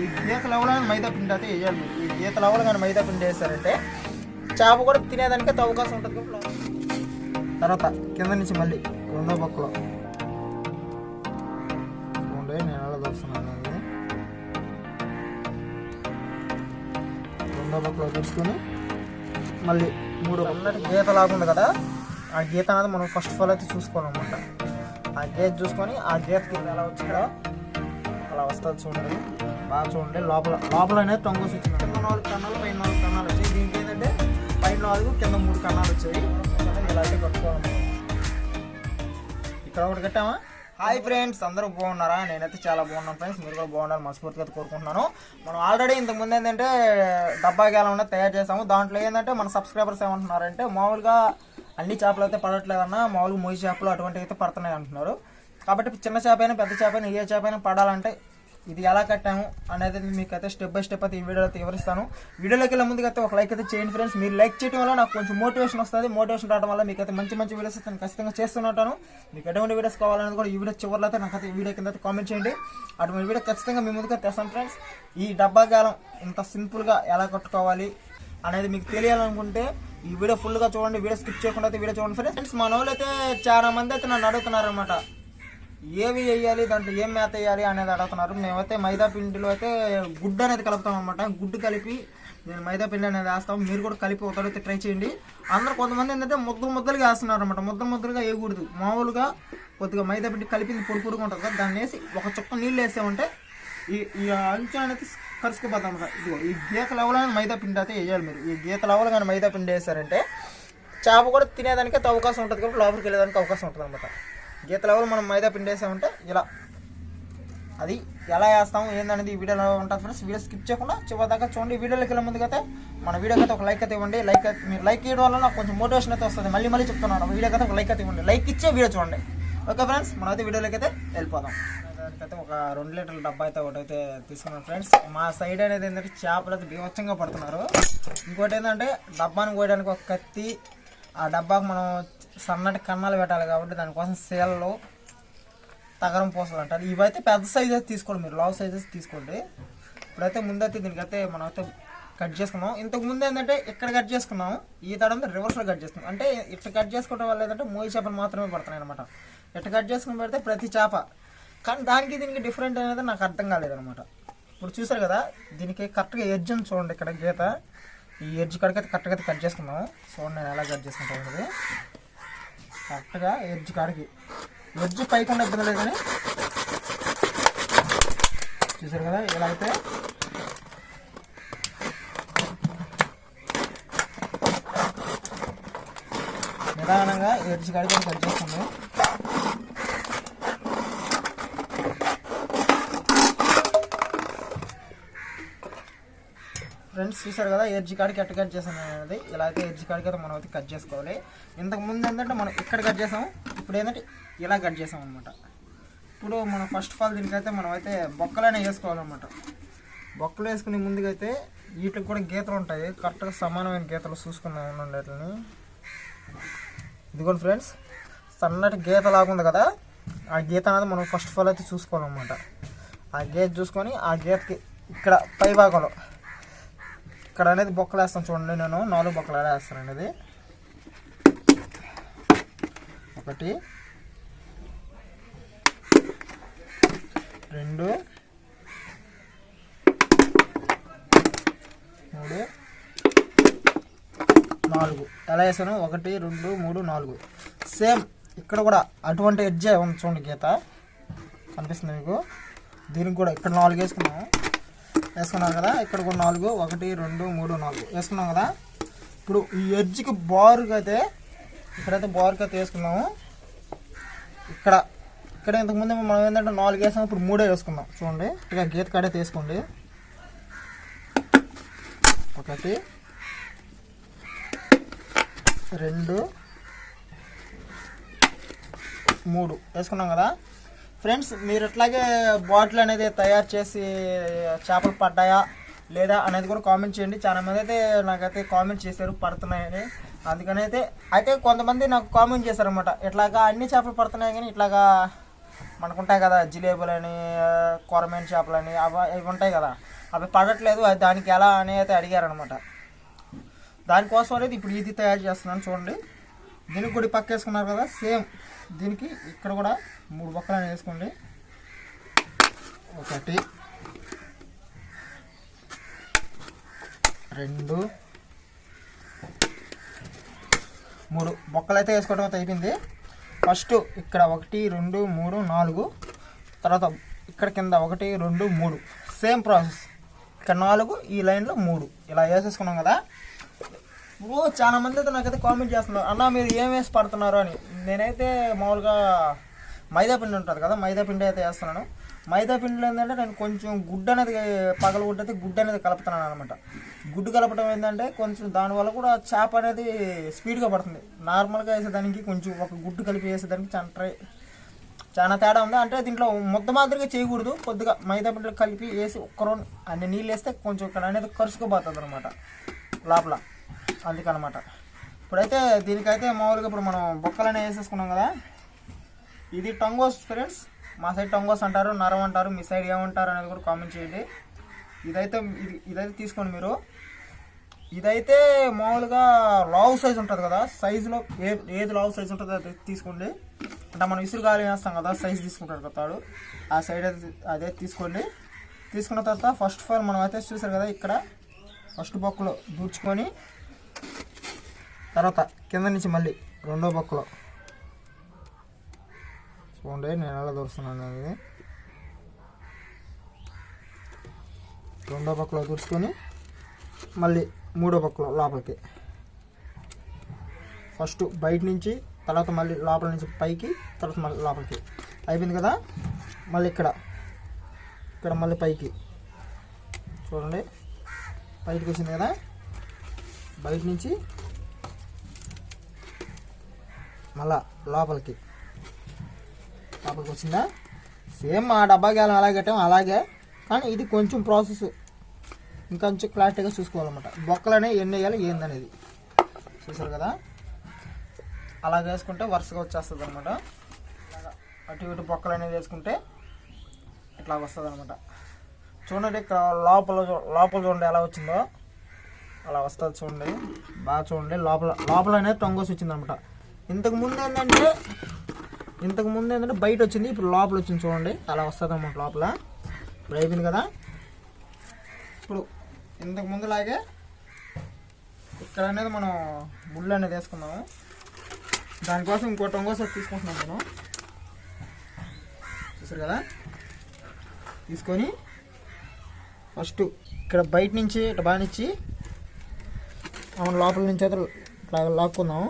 ఈ గీత లవలని మైదా పిండి అయితే వేయాలి. మీరు ఈ గీత లెవెల్ కానీ మైదా పిండి వేస్తారంటే చేప కూడా తినేదానికి అయితే అవకాశం ఉంటుంది తర్వాత కింద నుంచి మళ్ళీ రెండో పక్కలో. చూడండి నేను ఎలా దొరుకుతున్నాను రెండో పక్కలో దొరుకుని మళ్ళీ మూడు అన్నట్టు గీత లాగుంది కదా ఆ గీత అనేది మనం ఫస్ట్ ఆఫ్ ఆల్ అయితే చూసుకోవాలన్నమాట. ఆ గీత చూసుకొని ఆ గీతకి ఎలా వచ్చి కదా అలా వస్తుంది చూడండి. బాగా చూడండి. లోపల లోపల అనేది టొంగోస్ వచ్చింది కింద నాలుగు కన్నాలు పైన నాలుగు కన్నాలు వచ్చాయి. దీనికి ఏంటంటే పైన నాలుగు కింద మూడు కన్నాలు వచ్చాయి. ఇలా కట్టుకోవాలి. ఇక్కడ ఒకటి కట్టామా? హాయ్ ఫ్రెండ్స్ అందరూ బాగున్నారా? నేనైతే చాలా బాగున్నాను ఫ్రెండ్స్. మీరు కూడా బాగున్నారు మనస్ఫూర్తిగా అయితే కోరుకుంటున్నాను. మనం ఆల్రెడీ ఇంతకుముందు ఏంటంటే డబ్బా గేలం తయారు చేసాము దాంట్లో ఏంటంటే మన సబ్స్క్రైబర్స్ ఏమంటున్నారంటే మామూలుగా అన్ని చేపలు అయితే పడట్లేదన్నా మామూలుగా మొయ్యి చేపలు అటువంటివి అయితే పడుతున్నాయి అంటున్నారు. కాబట్టి చిన్న చేప అయినా పెద్ద చేప అయినా ఏ చేప అయినా పడాలంటే ఇది ఎలా కట్టాము అనేది మీకు అయితే స్టెప్ బై స్టెప్ అయితే ఈ వీడియోలో అయితే వివరిస్తాను. వీడియోలోకి వెళ్ళే ముందుగా అయితే ఒక లైక్ అయితే చేయండి ఫ్రెండ్స్ మీరు లైక్ చేయడం వల్ల నాకు కొంచెం మోటివేషన్ వస్తుంది. మోటివేషన్ రావడం వల్ల మీకు అయితే మంచి మంచి వీడియోస్ అయితే నేను ఖచ్చితంగా చేస్తుంటాను మీకు ఎటువంటి వీడియోస్ కావాలనేది కూడా ఈ వీడియో చివరిలో అయితే నాకు అయితే వీడియో కింద అయితే కామెంట్ చేయండి. అటువంటి వీడియో ఖచ్చితంగా మీ ముందుగా తెస్తాను ఫ్రెండ్స్ ఈ డబ్బా కాలం ఇంత సింపుల్గా ఎలా కట్టుకోవాలి అనేది మీకు తెలియాలనుకుంటే ఈ వీడియో ఫుల్గా చూడండి. వీడియో స్కిప్ చేయకుండా అయితే వీడియో చూడండి ఫ్రెండ్స్ మన వాళ్ళు అయితే చాలా మంది అయితే నన్ను అడుగుతున్నారు అనమాట ఏవి వేయాలి దాంట్లో ఏం మేత వేయాలి అనేది అడుగుతున్నారు. మేమైతే మైదా పిండిలో అయితే గుడ్డు అనేది కలుపుతాం అనమాట గుడ్డు కలిపి నేను మైదా పిండి అనేది వేస్తాం. మీరు కూడా కలిపి ఒకటైతే ట్రై చేయండి. అందరు కొంతమంది ఏంటంటే ముద్దలు ముద్దలుగా వేస్తున్నారు అనమాట ముద్దలు ముద్దలుగా వేయకూడదు. మామూలుగా కొద్దిగా మైదా పిండి కలిపింది పొడి పొడిగా ఉంటుంది కదా దాన్ని వేసి ఒక చుక్క నీళ్ళు వేసామంటే ఈ ఈ అంచు అనేది కరుసుకుపోతాం అనమాట ఇదిగో ఈ గీత లెవెల్ కానీ మైదా పిండి అయితే వేయాలి మీరు. ఈ గీత లెవెల్ కానీ మైదా పిండి వేసారంటే చేప కూడా తినేదానికి అయితే అవకాశం ఉంటుంది కాబట్టి లోపలికి వెళ్ళేదానికి అవకాశం ఉంటుంది అనమాట గీత లెవెల్ మనం మైదా పిండి వేసామంటే ఇలా. అది ఎలా వేస్తాము ఏందనేది ఈ వీడియోలో ఉంటుంది ఫ్రెండ్స్ వీడియో స్కిప్ చేయకుండా చివరి దాకా చూడండి. వీడియోలోకి వెళ్ళే ముందుకైతే మన వీడియోకి అయితే ఒక లైక్ అయితే ఇవ్వండి. లైక్ అయితే మీరు లైక్ ఇవ్వడం వల్ల నాకు కొంచెం మోటివేషన్ అయితే వస్తుంది. మళ్ళీ మళ్ళీ చెప్తున్నాను. వీడియోకి అయితే ఒక లైక్ అయితే ఇవ్వండి. లైక్ ఇచ్చే వీడియో చూడండి. ఓకే ఫ్రెండ్స్ మనం అయితే వీడియోలోకి అయితే వెళ్ళిపోదాం. దానికైతే ఒక రెండు లీటర్ల డబ్బా అయితే ఒకటి అయితే తీసుకున్నాను ఫ్రెండ్స్ మా సైడ్ అనేది ఏంటంటే చేపలు అయితే బీభత్సంగా పడుతున్నారు. ఇంకోటి ఏంటంటే డబ్బాను కోయడానికి ఒక కత్తి ఆ డబ్బాకు మనం సన్నటి కన్నాలు పెట్టాలి కాబట్టి దానికోసం సీలలు తగరం పూసలు అంటారు ఇవైతే పెద్ద సైజ్ అయితే తీసుకోండి మీరు. లావ్ సైజెస్ తీసుకోండి. ఇప్పుడైతే ముందైతే దీనికైతే మనం అయితే కట్ చేసుకున్నాం. ఇంతకు ముందు ఏంటంటే ఇక్కడ కట్ చేసుకున్నాం. ఈ తడంతో రివర్స్లో కట్ చేసుకున్నాం. అంటే ఇట్లా కట్ చేసుకోవడం వల్ల ఏంటంటే మోయి చేపలు మాత్రమే పడుతున్నాయి అనమాట ఇట్లా కట్ చేసుకుని పెడితే ప్రతి చేప. కానీ దానికి దీనికి డిఫరెంట్ అనేది నాకు అర్థం కాలేదనమాట ఇప్పుడు చూసారు కదా దీనికి కరెక్ట్గా ఎడ్జ్ అని చూడండి ఇక్కడ గీత. ఈ ఎడ్జ్ కాడికి అయితే కరెక్ట్గా అయితే కట్ చేసుకున్నాం చూడండి నేను ఎలా కట్ చేసుకుంటాను కరెక్ట్గా ఎడ్జ్ కాడికి. ఎడ్జ్ పైకుండా ఇబ్బంది లేదు కానీ చూసారు కదా ఇలా అయితే. నిదానంగా ఎడ్జ్ కాడికి కట్ చేస్తాము ఫ్రెండ్స్ చూసారు కదా ఎడ్జ్ కాడికి ఎట్ట కట్ చేసాను అనేది. ఇలా అయితే ఎర్జీ కాడికి అయితే మనం అయితే కట్ చేసుకోవాలి. ఇంతకుముందు ఏంటంటే మనం ఇక్కడ కట్ చేసాం ఇప్పుడు ఏంటంటే ఇలా కట్ చేసాం అనమాట ఇప్పుడు మనం ఫస్ట్ ఆఫ్ ఆల్ దీనికైతే మనం అయితే బొక్కలైనా వేసుకోవాలన్నమాట. బొక్కలు వేసుకునే ముందుకైతే వీటికి కూడా గీతలు ఉంటాయి. కరెక్ట్గా సమానమైన గీతలు చూసుకున్నాం ఉండండి వాటిని. ఇదిగోండి ఫ్రెండ్స్ సన్నటి గీత లాగుంది కదా ఆ గీత అనేది మనం ఫస్ట్ ఆఫ్ ఆల్ అయితే చూసుకోవాలన్నమాట. ఆ గీత చూసుకొని ఆ గీతకి ఇక్కడ పై భాగంలో ఇక్కడ అనేది బొక్కలు వేస్తాను చూడండి నేను. నాలుగు బొక్కలు ఎలా వేస్తాను అనేది. ఒకటి. రెండు. మూడు. నాలుగు. ఎలా వేసాను? ఒకటి రెండు మూడు నాలుగు. సేమ్ ఇక్కడ కూడా అటువంటి ఎడ్జే ఉంది చూడండి గీత. కనిపిస్తుంది మీకు? దీనికి కూడా ఇక్కడ నాలుగు వేసుకున్నాము. వేసుకున్నాం కదా ఇక్కడ కూడా నాలుగు ఒకటి రెండు మూడు నాలుగు. వేసుకున్నాం కదా? ఇప్పుడు ఈ ఎడ్జ్కి బారుగా అయితే ఇక్కడైతే బారుగా అయితే వేసుకున్నాము. ఇక్కడ ఇక్కడ ఇంతకుముందు మనం ఏంటంటే నాలుగు వేసాము ఇప్పుడు మూడే వేసుకున్నాం. చూడండి ఇక గీత కాడైతే వేసుకోండి. ఒకటి రెండు మూడు. వేసుకున్నాం కదా? ఫ్రెండ్స్ మీరు ఇట్లాగే బాటిల్ అనేది తయారు చేసి చేపలు పడ్డాయా లేదా అనేది కూడా కామెంట్ చేయండి. చాలా మంది అయితే నాకైతే కామెంట్ చేశారు పడుతున్నాయని. అందుకని అయితే అయితే కొంతమంది నాకు కామెంట్ చేశారనమాట ఇట్లాగా అన్ని చేపలు పడుతున్నాయి కానీ ఇట్లాగా మనకుంటాయి కదా జిలేబులని కొరమేన్ చేపలని అవి అవి ఉంటాయి కదా. అవి పడట్లేదు అది దానికి ఎలా అని అయితే అడిగారనమాట దానికోసం అనేది ఇప్పుడు ఇది తయారు చేస్తున్నాను చూడండి. దీనికి కూడా పక్క వేసుకున్నారు కదా సేమ్. దీనికి ఇక్కడ కూడా మూడు పక్కలు వేసుకోండి. ఒకటి రెండు మూడు బొక్కలు అయితే వేసుకోవడం అయితే అయిపోయింది. ఫస్ట్ ఇక్కడ ఒకటి రెండు మూడు నాలుగు తర్వాత ఇక్కడ కింద ఒకటి రెండు మూడు. Same process. ఇక్కడ నాలుగు ఈ లైన్లో మూడు. ఇలా వేసేసుకున్నాం కదా. ఇప్పుడు చాలా మంది అయితే నాకైతే కామెంట్ చేస్తున్నారు. అన్న మీరు ఏం వేసి పడుతున్నారు? అని. నేనైతే మామూలుగా మైదా పిండి ఉంటుంది కదా మైదా పిండి అయితే వేస్తున్నాను. మైదా పిండిలో ఏంటంటే నేను కొంచెం గుడ్డు అనేది పగల గుడ్డు అయితే గుడ్డు అనేది కలుపుతున్నాను అనమాట. గుడ్డు కలపడం ఏంటంటే కొంచెం దానివల్ల కూడా చేప అనేది స్పీడ్గా పడుతుంది. నార్మల్గా వేసేదానికి కొంచెం ఒక గుడ్డు కలిపి వేసేదానికి చాలా ట్రై చాలా తేడా ఉంది. అంటే దీంట్లో మొత్తం మాదిరిగా చేయకూడదు. కొద్దిగా మైదా పిండిలో కలిపి వేసి ఒక్క రౌండ్ అన్ని నీళ్ళు వేస్తే కొంచెం ఇక్కడ అనేది కరుచుకోబోతుంది అనమాట. లోపల. అందుకనమాట. ఇప్పుడైతే దీనికైతే మామూలుగా ఇప్పుడు మనం బొక్కలనే వేసేసుకున్నాం కదా. ఇది టంగోస్ ఫ్రెండ్స్. మా సైడ్ టంగోస్ అంటారు నరం అంటారు మీ సైడ్ ఏమంటారు అనేది కూడా కామెంట్ చేయండి. ఇదైతే ఇది ఇదైతే తీసుకోండి మీరు. ఇదైతే మామూలుగా లావ్ సైజ్ ఉంటుంది కదా సైజులో ఏ ఏది లావ్ సైజ్ ఉంటుందో అది తీసుకోండి. అంటే మనం ఇసురు గాలి వేస్తాం కదా సైజ్ తీసుకుంటాడు కదా తాడు. ఆ సైడ్ అదే తీసుకోండి. తీసుకున్న తర్వాత ఫస్ట్ ఆఫ్ ఆల్ మనం అయితే చూసారు కదా ఇక్కడ ఫస్ట్ బొక్కలో దూర్చుకొని తర్వాత కింద నుంచి మళ్ళీ రెండో బొక్కలో. చూడండి నేను ఎలా దూరుస్తున్నాను అనేది. రెండో పక్కలో దూర్చుకొని మళ్ళీ మూడో పక్కలో లోపలికి. ఫస్ట్ బయట నుంచి తర్వాత మళ్ళీ లోపల నుంచి పైకి తర్వాత మళ్ళీ లోపలికి. అయిపోయింది కదా? మళ్ళీ ఇక్కడ. ఇక్కడ మళ్ళీ పైకి. చూడండి బయటకు వచ్చింది కదా? బయట నుంచి మళ్ళా లోపలికి. లోపలికి వచ్చిందా? సేమ్ ఆ డబ్బా గేలం ఎలా కట్టాం అలాగే. కానీ ఇది కొంచెం ప్రాసెస్ ఇంకొంచెం క్లారిటీగా చూసుకోవాలన్నమాట. బొక్కలు అనేవి ఎన్ని వేయాలి ఏందనేది. చూసారు కదా? అలా వేసుకుంటే వరుసగా వచ్చేస్తుంది అనమాట అటు ఇటు బొక్కలు అనేవి వేసుకుంటే ఇట్లా వస్తుంది అనమాట చూడండి ఇక్కడ లోపల లోపల చూడండి ఎలా వచ్చిందో. అలా వస్తుంది చూడండి. బాగా చూడండి. లోపల లోపల అనేది టొంగోస్ వచ్చింది అనమాట ఇంతకు ముందు ఏంటంటే ఇంతకు ముందు ఏంటంటే బయట వచ్చింది ఇప్పుడు లోపల వచ్చింది చూడండి. అలా వస్తుంది అన్నమాట లోపల. ఇప్పుడు అయిపోయింది కదా. ఇప్పుడు ఇంతకు ముందులాగే ఇక్కడ అనేది మనం ముళ్ళు అనేది వేసుకున్నాము దానికోసం ఇంకో టొంగోస తీసుకుంటున్నాం మనం. చూసారు కదా? తీసుకొని ఫస్ట్ ఇక్కడ బయట నుంచి బాగా బానిచ్చి మనం లోపల నుంచి అయితే ఇట్లా లాక్కుందాం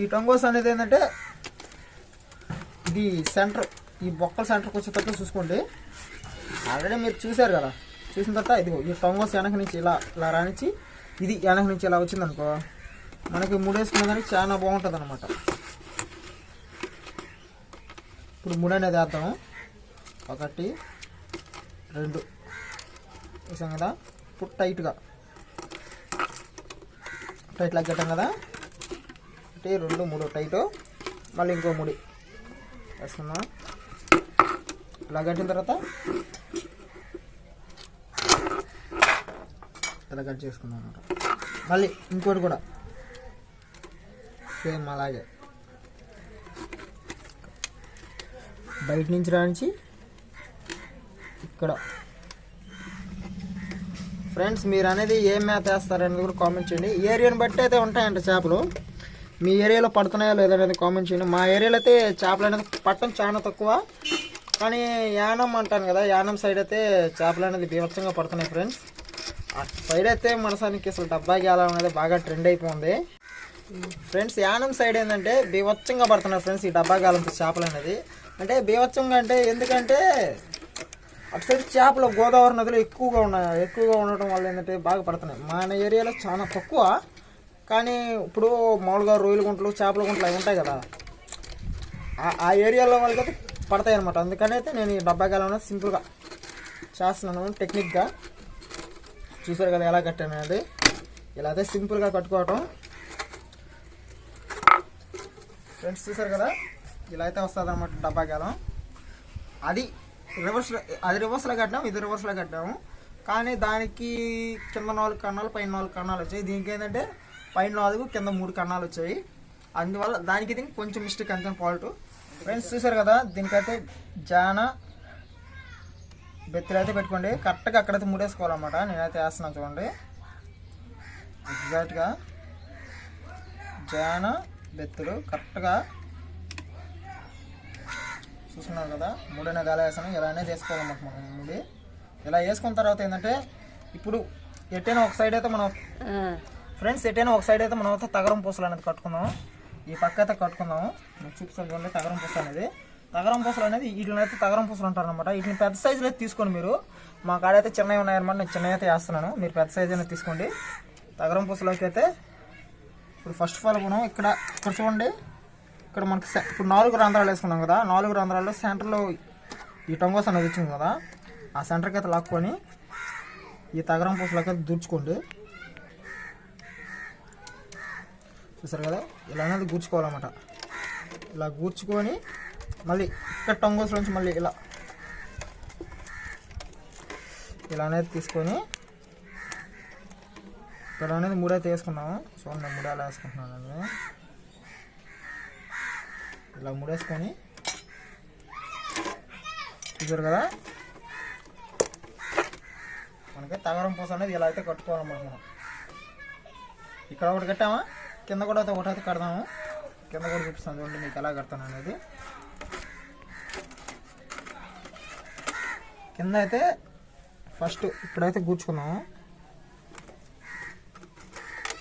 ఈ టొంగోస్ అనేది ఏంటంటే ఇది సెంటర్ ఈ బొక్కల సెంటర్కి వచ్చేటట్టు చూసుకోండి. ఆల్రెడీ మీరు చూశారు కదా చూసిన తర్వాత ఇది ఈ టొంగోస్ వెనక నుంచి ఇలా ఇలా రానిచ్చి ఇది వెనక నుంచి ఇలా వచ్చిందనుకో మనకి ముడేసుకునే దానికి చాలా బాగుంటుంది అనమాట ఇప్పుడు మూడు అనేది వేద్దాం ఒకటి రెండు. వేసాం కదా? ఇప్పుడు టైట్గా. టైట్ లాగ్ కట్టాం కదా. ఒకటి రెండు మూడు. టైట్. మళ్ళీ ఇంకో ముడి. వేసుకుందాం. ఇలా కట్టిన తర్వాత ఇలా కట్ చేసుకుందాం అనమాట మళ్ళీ ఇంకోటి కూడా. సేమ్ అలాగే. బయట నుంచి రానించి ఇక్కడ. ఫ్రెండ్స్ మీరు అనేది ఏం మేత వేస్తారనేది కూడా కామెంట్ చేయండి. ఏరియాని బట్టి అయితే ఉంటాయంట చేపలు. మీ ఏరియాలో పడుతున్నాయో లేదనేది అనేది కామెంట్ చేయండి. మా ఏరియాలో అయితే చేపలు అనేది పట్టడం చాలా తక్కువ. కానీ యానం అంటాను కదా యానం సైడ్ అయితే చేపలు అనేది బీభత్సంగా పడుతున్నాయి ఫ్రెండ్స్ ఆ సైడ్ అయితే మనసానికి అసలు డబ్బా గేలం అనేది బాగా ట్రెండ్ అయిపోయింది. ఫ్రెండ్స్ యానం సైడ్ ఏంటంటే బీభత్సంగా పడుతున్నారు ఫ్రెండ్స్ ఈ డబ్బా గాలంతో చేపలు అనేది. అంటే బీభత్సంగా అంటే ఎందుకంటే అటు సైడ్ చేపలు గోదావరి నదిలో ఎక్కువగా ఉన్నాయి. ఎక్కువగా ఉండటం వల్ల ఏంటంటే బాగా పడుతున్నాయి. మన ఏరియాలో చాలా తక్కువ. కానీ ఇప్పుడు మామూలుగా రొయ్యల గుంటలు చేపల గుంటలు అవి ఉంటాయి కదా. ఆ- ఆ ఏరియాలో వాళ్ళకైతే పడతాయి అనమాట అందుకని అయితే నేను ఈ డబ్బా గాలం సింపుల్గా చేస్తున్నాను టెక్నిక్గా. చూసారు కదా ఎలా కట్టాను అనేది. ఇలా అయితే సింపుల్గా కట్టుకోవటం. ఫ్రెండ్స్ చూసారు కదా? ఇలా అయితే వస్తుంది అనమాట డబ్బా గేలం అది రివర్స్లో అది రివర్స్లో కట్టినాము ఇది రివర్స్లో కట్టాము. కానీ దానికి కింద నాలుగు కన్నాలు పైన నాలుగు కన్నాలు వచ్చాయి. దీనికి ఏంటంటే పైన నాలుగు కింద మూడు కన్నాలు వచ్చాయి. అందువల్ల దానికి దీనికి కొంచెం మిస్టేక్ అంతే ఫాల్ట్ ఫ్రెండ్స్ చూసారు కదా దీనికైతే జాన బెత్తులు అయితే పెట్టుకోండి. కరెక్ట్గా అక్కడైతే మూడేసుకోవాలన్నమాట. నేనైతే వేస్తున్నాను చూడండి. ఎగ్జాక్ట్గా జాన బెత్తులు కరెక్ట్గా చూస్తున్నారు కదా మూడనే గాలి వేసాను ఇలానే చేసుకోవాలన్నమాట మనం ముడి. ఇలా వేసుకున్న తర్వాత ఏంటంటే ఇప్పుడు ఎట్టైనా ఒక సైడ్ అయితే మనం ఫ్రెండ్స్ ఎట్టైనా ఒక సైడ్ అయితే మనం అయితే తగరం పూసలు అనేది కట్టుకుందాం ఈ పక్క అయితే కట్టుకుందాం నేను చూపిస్తాను చూడండి తగరం పూసలు అనేది. తగరం పూసలు అనేది వీటిని అయితే తగరం పూసలు అంటారు అనమాట వీటిని పెద్ద సైజులో అయితే తీసుకోండి మీరు. మా కాడ అయితే చిన్నవి ఉన్నాయన్నమాట నేను చిన్నవి అయితే వేస్తున్నాను. మీరు పెద్ద సైజు అనేది తీసుకోండి. తగరం పూసలోకి అయితే ఇప్పుడు ఫస్ట్ ఆఫ్ ఆల్ మనం ఇక్కడ ఇక్కడ చూడండి. ఇక్కడ మనకి ఇప్పుడు నాలుగు రంధ్రాలు వేసుకున్నాం కదా నాలుగు రంధ్రాల్లో సెంటర్లో ఈ టొంగోస్ అనేది వచ్చింది కదా ఆ సెంటర్కి అయితే లాక్కొని ఈ తగరం పూసలోకి అయితే దూర్చుకోండి చూసారు కదా? ఇలా అనేది గూర్చుకోవాలన్నమాట ఇలా గూర్చుకొని మళ్ళీ ఇక్కడ టొంగోస్ నుంచి మళ్ళీ ఇలా ఇలా అనేది తీసుకొని ఇక్కడ అనేది మూడైతే వేసుకున్నాము సో మూడు మూడేలా వేసుకుంటున్నాను అండి ఇలా మూడేసుకొని చూసారు కదా? మనకి తగరం పూస అనేది ఇలా అయితే కట్టుకోవాలన్నమాట మనం. ఇక్కడ ఒకటి కట్టామా? కింద కూడా అయితే ఒకటైతే కడదాము. కింద కూడా చూపిస్తాను చూడండి మీకు ఎలా కడతాను అనేది. కింద అయితే ఫస్ట్ ఇక్కడైతే కూర్చుకున్నాము.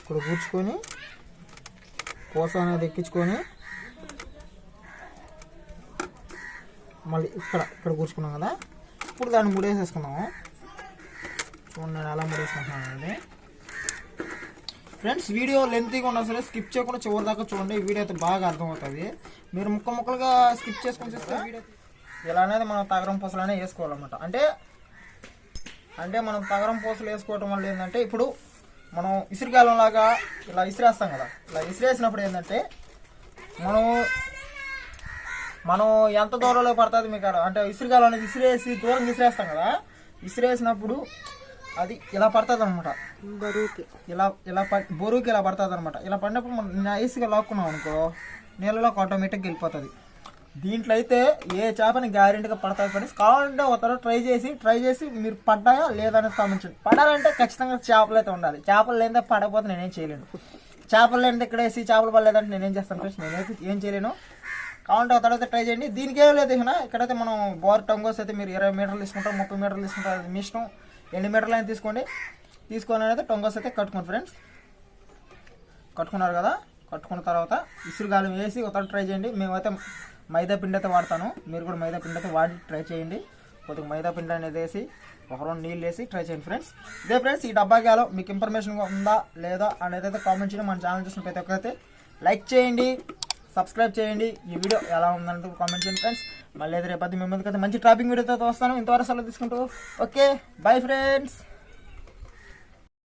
ఇక్కడ కూర్చుకొని పూస అనేది ఎక్కించుకొని మళ్ళీ ఇక్కడ ఇక్కడ కూర్చుకున్నాం కదా. ఇప్పుడు దాన్ని ముడేసేసుకున్నాము చూడండి నేను ఎలా ముడేసుకుంటున్నాను అనేది. ఫ్రెండ్స్ వీడియో లెంతీగా ఉన్నా సరే స్కిప్ చేయకుండా చివరి దాకా చూడండి. ఈ వీడియో అయితే బాగా అర్థమవుతుంది. మీరు ముక్క ముక్కలుగా స్కిప్ చేసుకొని చూస్తే వీడియో ఇలా అనేది మనం తగరం పూసలు అనేది వేసుకోవాలన్నమాట. అంటే అంటే మనం తగరం పూసలు వేసుకోవటం వల్ల ఏంటంటే ఇప్పుడు మనం ఇసురుగాలం లాగా ఇలా ఇసిరేస్తాం కదా. ఇలా ఇసిరేసినప్పుడు ఏంటంటే మనం మనం ఎంత దూరంలో పడుతుంది మీకు అక్కడ- అంటే ఇసురుగాలం అనేది ఇసిరేసి దూరం ఇసిరేస్తాం కదా? ఇసిరేసినప్పుడు అది ఇలా పడుతుంది అనమాట బరువుకి. ఇలా ఇలా బరువుకి ఇలా పడుతుంది అనమాట ఇలా పడినప్పుడు మనం నైస్గా లాక్కున్నాం అనుకో నీళ్ళలోకి ఆటోమేటిక్గా వెళ్ళిపోతుంది. దీంట్లో అయితే ఏ చేపని గ్యారెంటీగా పడతాయి ఫ్రెండ్స్ కావాలంటే ఒకసారి ట్రై చేసి ట్రై చేసి మీరు పడ్డాయా లేదనేది కామెంచండి పడాలంటే ఖచ్చితంగా చేపలు అయితే ఉండాలి. చేపలు లేదంటే పడకపోతే నేనేం చేయలేను. చేపలు లేనిదే ఇక్కడ వేసి చేపలు పడలేదంటే నేనేం చేస్తాను ఫ్రెండ్స్ నేనైతే ఏం చేయలేను. కావాలంటే ఆ తర్వాత ట్రై చేయండి. దీనికి ఏం లేదు ఇక ఇక్కడైతే మనం బోర్ టంగోస్ అయితే మీరు ఇరవై మీటర్లు తీసుకుంటారు ముప్పై మీటర్లు తీసుకుంటారు అది మీ ఇష్టం ఎన్ని మీటర్లు అయినా తీసుకోండి. తీసుకొని అయితే టొంగోస్ అయితే కట్టుకోండి ఫ్రెండ్స్. కట్టుకున్నారు కదా? కట్టుకున్న తర్వాత ఇసురుగాలం వేసి ఒక ట్రై చేయండి. మేమైతే మైదా పిండి అయితే వాడతాను. మీరు కూడా మైదా పిండి అయితే వాడి ట్రై చేయండి. కొద్దిగా మైదా పిండి అనేది వేసి ఒక రెండు నీళ్ళు వేసి ట్రై చేయండి ఫ్రెండ్స్. ఇదే ఫ్రెండ్స్ ఈ డబ్బా గాలో మీకు ఇన్ఫర్మేషన్ ఉందా లేదా అనేది అయితే కామెంట్ చేయండి మన ఛానల్ చూసిన ప్రతి ఒక్కరైతే లైక్ చేయండి. సబ్స్క్రైబ్ చేయండి. ఈ వీడియో ఎలా ఉందంటే కామెంట్ చేయండి ఫ్రెండ్స్ మళ్ళీ అయితే పది మీ ముందుకైతే మంచి ట్రాపింగ్ వీడియోతో వస్తాను. ఇంతవరకు సెలవు తీసుకుంటూ. Okay bye friends